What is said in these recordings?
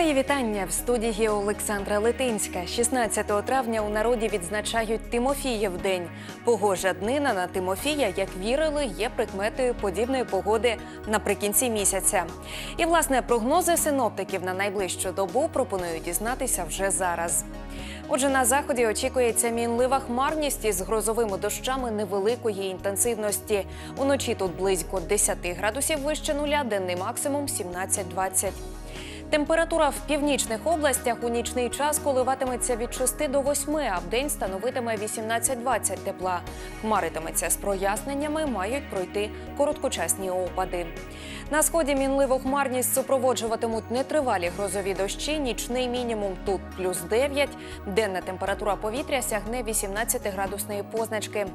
Мої вітання в студії Олександра Литинська. 16 травня у народі відзначають Тимофіїв день. Погожа днина на Тимофія, як вірили, є прикметою подібної погоди наприкінці місяця. І власне прогнози синоптиків на найближчу добу пропоную дізнатися вже зараз. Отже, на заході очікується мінлива хмарність із грозовими дощами невеликої інтенсивності. Уночі тут близько 10 градусів вище нуля, денний максимум 17-20. Температура в північних областях у нічний час коливатиметься від 6 до 8, а в день становитиме 18-20 тепла. Хмаритиметься з проясненнями, мають пройти короткочасні опади. На сході мінливу хмарність супроводжуватимуть нетривалі грозові дощі. Нічний мінімум тут плюс 9. Денна температура повітря сягне 18 градусної позначки.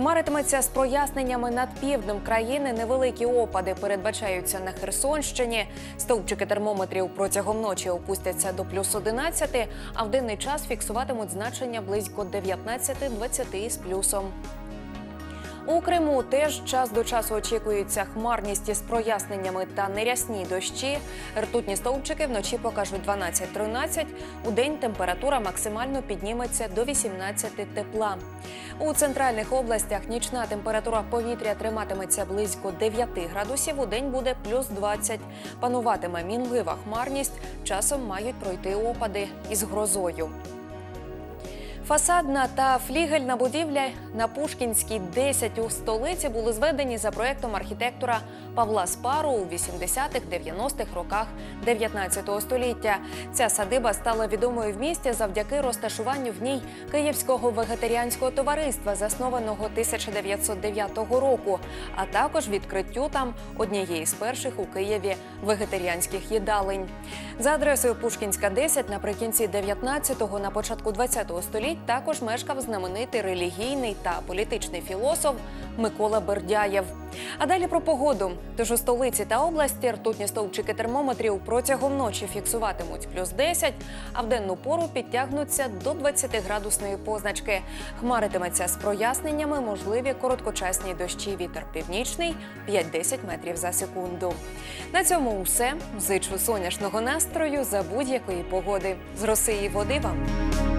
Хмаритиметься з проясненнями над півднем країни. Невеликі опади передбачаються на Херсонщині. Стовпчики термометрів протягом ночі опустяться до плюс 11, а в денний час фіксуватимуть значення близько 19-20 з плюсом. У Криму теж час до часу очікується хмарність із проясненнями та нерясні дощі. Ртутні стовпчики вночі покажуть 12-13. У день температура максимально підніметься до 18 тепла. У центральних областях нічна температура повітря триматиметься близько 9 градусів. У день буде плюс 20. Пануватиме мінлива хмарність. Часом мають пройти опади із грозою. Фасадна та флігельна будівля на Пушкінській 10 у столиці були зведені за проектом архітектора Павла Спару у 80-х-90-х роках 19 століття. Ця садиба стала відомою в місті завдяки розташуванню в ній Київського вегетаріанського товариства, заснованого 1909 року, а також відкриттю там однієї з перших у Києві вегетаріанських їдалень. За адресою Пушкінська 10 наприкінці 19-го, на початку 20-го століття також мешкав знаменитий релігійний та політичний філософ Микола Бердяєв. А далі про погоду. Тож у столиці та області ртутні стовпчики термометрів протягом ночі фіксуватимуть плюс 10, а в денну пору підтягнуться до 20 градусної позначки. Хмаритиметься з проясненнями, можливі короткочасні дощі. Вітер північний 5-10 метрів за секунду. На цьому все. Зичу сонячного настрою за будь-якої погоди. З роси води вам.